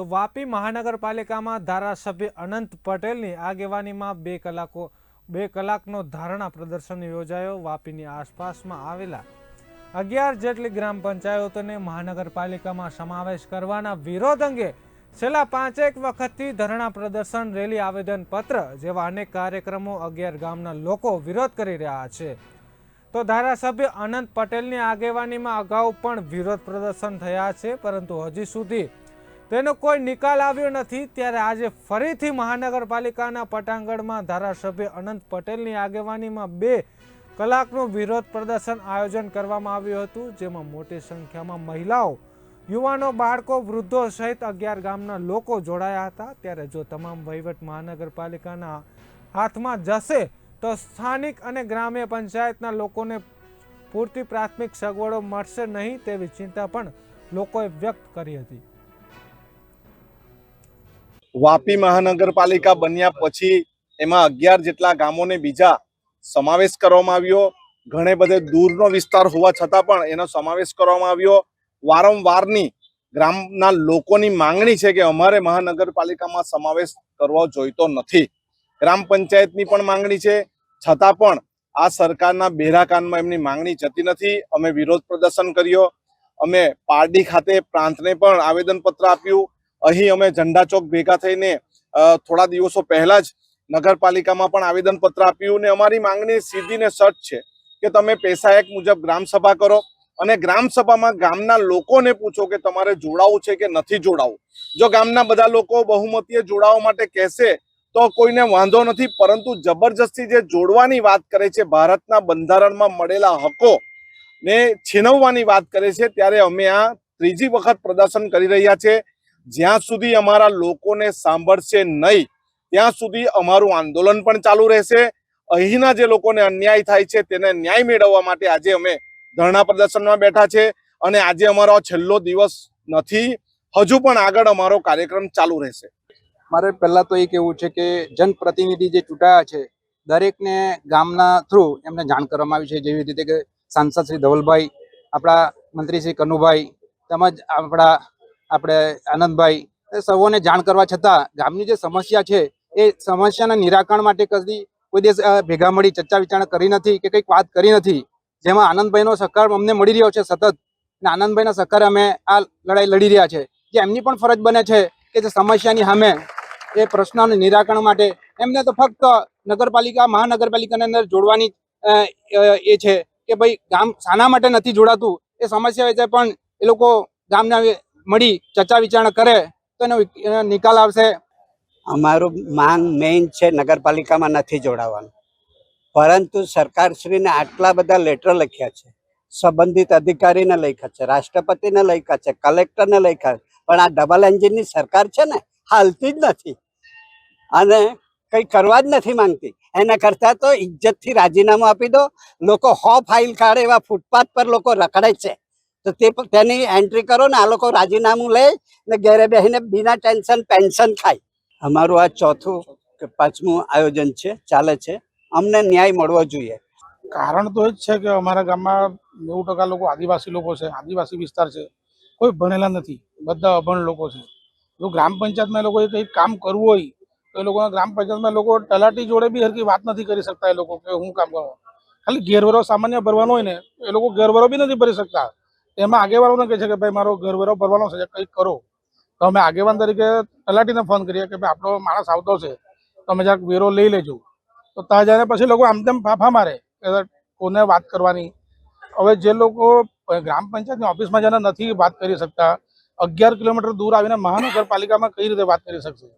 તો વાપી મહાનગરપાલિકામાં ધારાસભ્ય અનંત પટેલની આગેવાનીમાં બે કલાકો બે કલાકનો ધારણા પ્રદર્શન યોજાયો વાપીની આસપાસમાં આવેલા અગિયાર જેટલી ગ્રામ પંચાયતોને મહાનગરપાલિકામાં સમાવેશ કરવાના વિરોધ અંગે છેલ્લા પાંચેક વખતથી ધરણા પ્રદર્શન, રેલી, આવેદનપત્ર જેવા અનેક કાર્યક્રમો અગિયાર ગામના લોકો વિરોધ કરી રહ્યા છે. તો ધારાસભ્ય અનંત પટેલની આગેવાનીમાં અગાઉ પણ વિરોધ પ્રદર્શન થયા છે, પરંતુ હજી સુધી તેનો કોઈ નિકાલ આવ્યો નથી, ત્યારે આજે ફરીથી મહાનગરપાલિકાના પટાંગણમાં ધારાસભ્ય અનંત પટેલની આગેવાનીમાં બે કલાકનું વિરોધ પ્રદર્શન આયોજન કરવામાં આવ્યું હતું, જેમાં મોટી સંખ્યામાં મહિલાઓ, યુવાનો, બાળકો, વૃદ્ધો સહિત અગિયાર ગામના લોકો જોડાયા હતા. ત્યારે જો તમામ વહીવટ મહાનગરપાલિકાના હાથમાં જશે, તો સ્થાનિક અને ગ્રામ્ય પંચાયતના લોકોને પૂરતી પ્રાથમિક સગવડો મળશે નહીં તેવી ચિંતા પણ લોકોએ વ્યક્ત કરી હતી. વાપી મહાનગરપાલિકા બન્યા પછી એમાં અગિયાર જેટલા ગામોને બીજા સમાવેશ કરવામાં આવ્યો. ઘણે બધે દૂરનો વિસ્તાર હોવા છતાં પણ એનો સમાવેશ કરવામાં આવ્યો. વારંવારની ગ્રામના લોકોની માંગણી છે કે અમારે મહાનગરપાલિકામાં સમાવેશ કરવો જોઈતો નથી. ગ્રામ પંચાયતની પણ માંગણી છે. છતાં પણ આ સરકારના બેરાકાનમાં એમની માંગણી જતી નથી. અમે વિરોધ પ્રદર્શન કર્યો. અમે પારડી ખાતે પ્રાંતને પણ આવેદનપત્ર આપ્યું. અહીં અમે ઝંડા ચોક ભેગા થઈને થોડા દિવસો પહેલા જ નગરપાલિકામાં પણ આવેદનપત્ર આપ્યું ને અમારી માંગણી સીધી ને સટ છે કે તમે પૈસા એક મુજબ ગ્રામસભા કરો અને ગ્રામસભામાં ગામના લોકોને પૂછો કે તમારે જોડાવું છે કે નથી જોડાવું. જો ગામના બધા લોકો બહુમતીએ જોડાવા માટે કહેશે તો કોઈને વાંધો નથી, પરંતુ જબરજસ્તી જે જોડવાની વાત કરે છે, ભારતના બંધારણમાં મળેલા હકો ને છીનવવાની વાત કરે છે, ત્યારે અમે આ ત્રીજી વખત પ્રદર્શન કરી રહ્યા છે. જ્યાં સુધી અમારા લોકોને સાંભળશે નહીં, ત્યાં સુધી અમારું આંદોલન પણ ચાલુ રહેશે. અહીંના જે લોકોને અન્યાય થાય છે, તેને ન્યાય મેળવવા માટે આજે અમે ધરણા પ્રદર્શનમાં બેઠા છે અને આજે અમારો છેલ્લો દિવસ નથી, હજુ પણ આગળ અમારો કાર્યક્રમ ચાલુ રહેશે. મારે પહેલાં તો એ કહેવું છે કે જનપ્રતિનિધિ જે ચૂંટાયા છે, દરેકને ગામના થ્રુ એમને જાણ કરવામાં આવી છે. જેવી રીતે કે સાંસદ શ્રી ધવલભાઈ, આપણા મંત્રી શ્રી કનુભાઈ, તેમજ આપણા આપણે આનંદભાઈ સૌને જાણ કરવા છતાં ગામની જે સમસ્યા છે, એ સમસ્યાના નિરાકરણ માટે કદી કોઈ દિવસ ભેગા મળી ચર્ચા વિચારણા કરી નથી કે કંઈક વાત કરી નથી. જેમાં આનંદભાઈનો સહકાર અમને મળી રહ્યો છે સતત. અને આનંદભાઈના સહકારે અમે આ લડાઈ લડી રહ્યા છે. જે એમની પણ ફરજ બને છે કે જે સમસ્યાની સામે એ પ્રશ્નોનું નિરાકરણ માટે એમને તો ફક્ત નગરપાલિકા, મહાનગરપાલિકાની અંદર જોડવાની એ છે કે ભાઈ ગામ શાના માટે નથી જોડાતું. એ સમસ્યા છે પણ એ લોકો ગામને મળી ચર્ચા વિચારણા કરે, તો એનો નિકાલ આવશે. અમારું માંગ મેઇન છે નગરપાલિકામાં નથી જોડાવાનું. પરંતુ સરકારશ્રીને આટલા બધા લેટર લખ્યા છે. સંબંધિત અધિકારીને લખ્યા છે, રાષ્ટ્રપતિને લખ્યા છે, કલેક્ટરને લખ્યા છે. પણ આ ડબલ એન્જિનની સરકાર છે ને, હાલતી જ નથી. અને કંઈ કરવા જ નથી માંગતી. એના કરતાં તો ઇજ્જતથી રાજીનામું આપી દો. લોકો હો ફાઇલ કાઢે એવા ફૂટપાથ પર લોકો રખડે છે. તો તે તેની એન્ટ્રી કરો ને આ લોકો રાજીનામું લે ને ઘેરે બેસીને બિના ટેન્શન, પેન્શન ખાય. અમારું આ ચોથું કે પાંચમું આયોજન છે, ચાલે છે. અમને ન્યાય મળવો જોઈએ. કારણ તો એ જ છે કે અમારા ગામમાં નેવું ટકા લોકો આદિવાસી લોકો છે, આદિવાસી વિસ્તાર છે. કોઈ ભણેલા નથી, બધા અભણ લોકો છે. જો ગ્રામ પંચાયતમાં એ લોકોએ કંઈક કામ કરવું હોય, તો એ લોકો ગ્રામ પંચાયતમાં લોકો તલાટી જોડે બી હરકી વાત નથી કરી શકતા એ લોકો કે હું કામ કરવા ખાલી ઘેરવેરો સામાન્ય ભરવાનો હોય ને, એ લોકો ઘેરવેરો બી નથી ભરી શકતા. એમાં આગેવાનોને કહે છે કે ભાઈ, મારો ઘરવેરો ભરવાનો છે, કંઈક કરો. તો અમે આગેવાન તરીકે તલાટીને ફોન કરીએ કે ભાઈ, આપણો માણસ આવતો છે, તમે જરાક વેરો લઈ લેજો. તો ત્યાં જઈને પછી લોકો આમ તેમ ફાફા મારે કે કોને વાત કરવાની. હવે જે લોકો ગ્રામ પંચાયતની ઓફિસમાં જઈને નથી વાત કરી શકતા, અગિયાર કિલોમીટર દૂર આવીને મહાનગરપાલિકામાં કઈ રીતે વાત કરી શકશે?